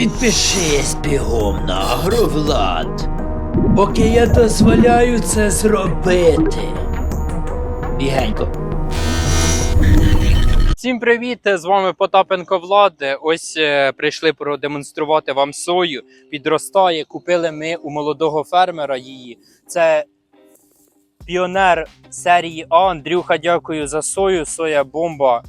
Підпишись бігом на Агровлад, поки я дозволяю це зробити. Бігенько. Всім привіт! З вами Потапенко Влад. Ось е, прийшли продемонструвати вам сою. Підростає. Купили ми у молодого фермера її. Це піонер серії А. Андрюха, дякую за сою. Соя бомба.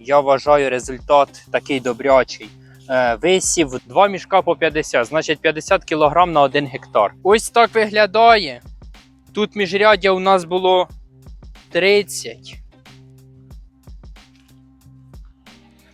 Я вважаю результат такий добрячий. Е, Висів 2 мішка по 50, значить 50 кг на 1 гектар. Ось так виглядає. Тут міжряддя у нас було 30.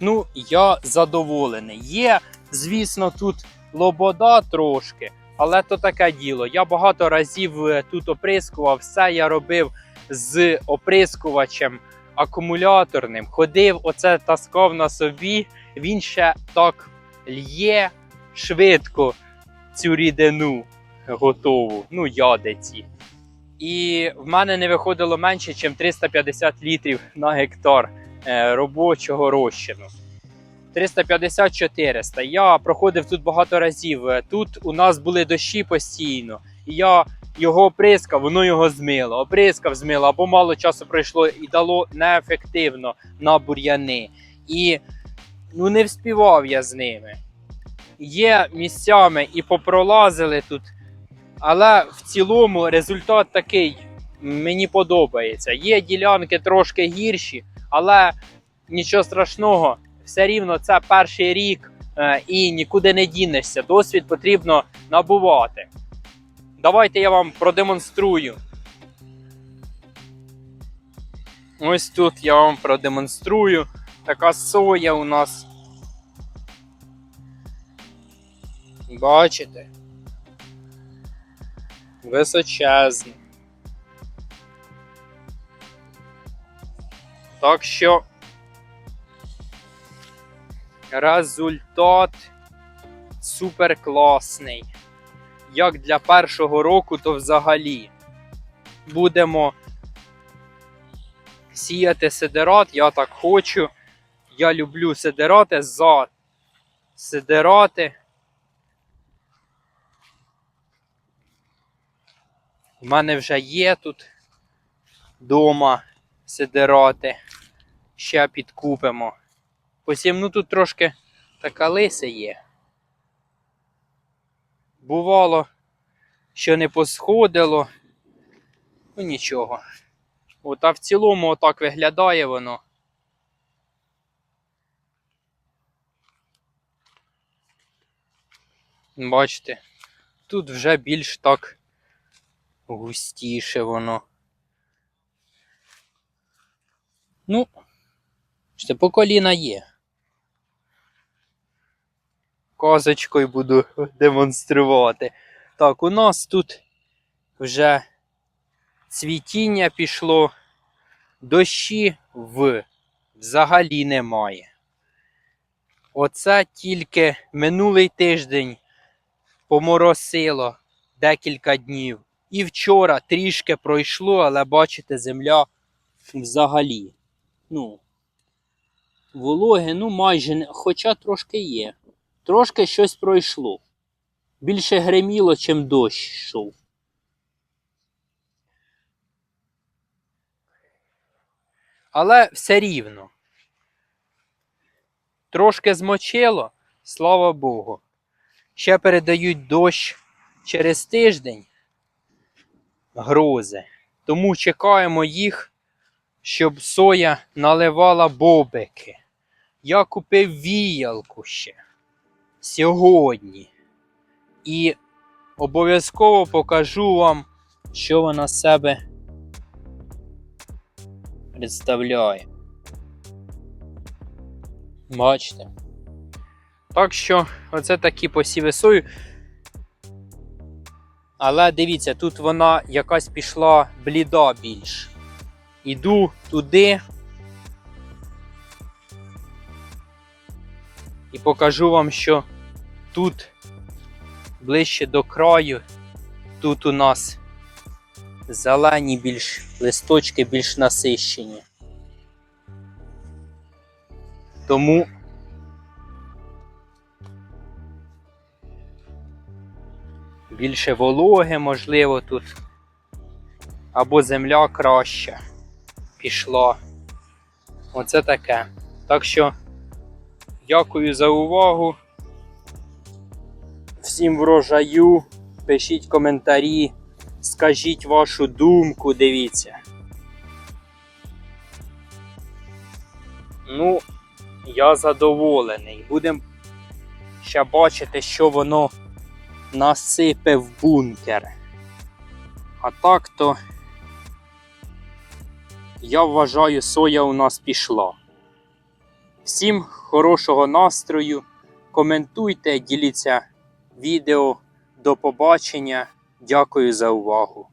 Ну, я задоволений. Є, звісно, тут лобода трошки, але то таке діло. Я багато разів е, тут оприскував, все я робив з оприскувачем акумуляторним. Ходив, оце таскав на собі. Він ще так лє швидко цю рідину готову, ну, ядиці. І в мене не виходило менше, ніж 350 літрів на гектар е, робочого розчину. 350-400. Я проходив тут багато разів. Е, Тут у нас були дощі постійно, я його оприскав, воно його змило. Оприскав, змило, або мало часу пройшло і дало неефективно на бур'яни. І ну, не вспівав я з ними. Є місцями і попролазили тут, але в цілому результат такий. Мені подобається. Є ділянки трошки гірші, але нічого страшного, все рівно це перший рік е, і нікуди не дінешся. Досвід потрібно набувати. Давайте я вам продемонструю. Ось тут я вам продемонструю. Така соя у нас. Бачите? Височезна. Так що результат супер класний. Як для першого року, то взагалі будемо сіяти сидерат. Я так хочу. Я люблю сидерати за сидерати. У мене вже є тут дома сидерати. Ще підкупимо. Посім, ну тут трошки така лиса є. Бувало, що не посходило. Ну нічого. От, а в цілому отак виглядає воно. Бачите, тут вже більш так густіше воно. Ну, ще по коліна є. Козочкою буду демонструвати. Так, у нас тут вже цвітіння пішло, дощі в взагалі немає. Оце тільки минулий тиждень поморосило декілька днів. І вчора трішки пройшло, але бачите, земля взагалі. Ну, вологи, ну майже хоча трошки є. Трошки щось пройшло. Більше гриміло, чим дощ йшов. Але все рівно. Трошки змочило, слава Богу. Ще передають дощ через тиждень грози. Тому чекаємо їх, щоб соя наливала бобики. Я купив віялку ще сьогодні. І обов'язково покажу вам, що вона себе представляє. Бачите? Так що, оце такі посіви сою. Але дивіться, тут вона якась пішла бліда більш. Іду туди. І покажу вам, що тут ближче до краю, тут у нас зелені більш листочки більш насищені. Тому більше вологи, можливо, тут. Або земля краще пішла. Оце таке. Так що дякую за увагу. Всім врожаю. Пишіть коментарі, скажіть вашу думку, дивіться. Ну, я задоволений. Будемо ще бачити, що воно насипе в бункер. А так то я вважаю, соя у нас пішла. Всім хорошого настрою. Коментуйте, діліться відео. До побачення. Дякую за увагу.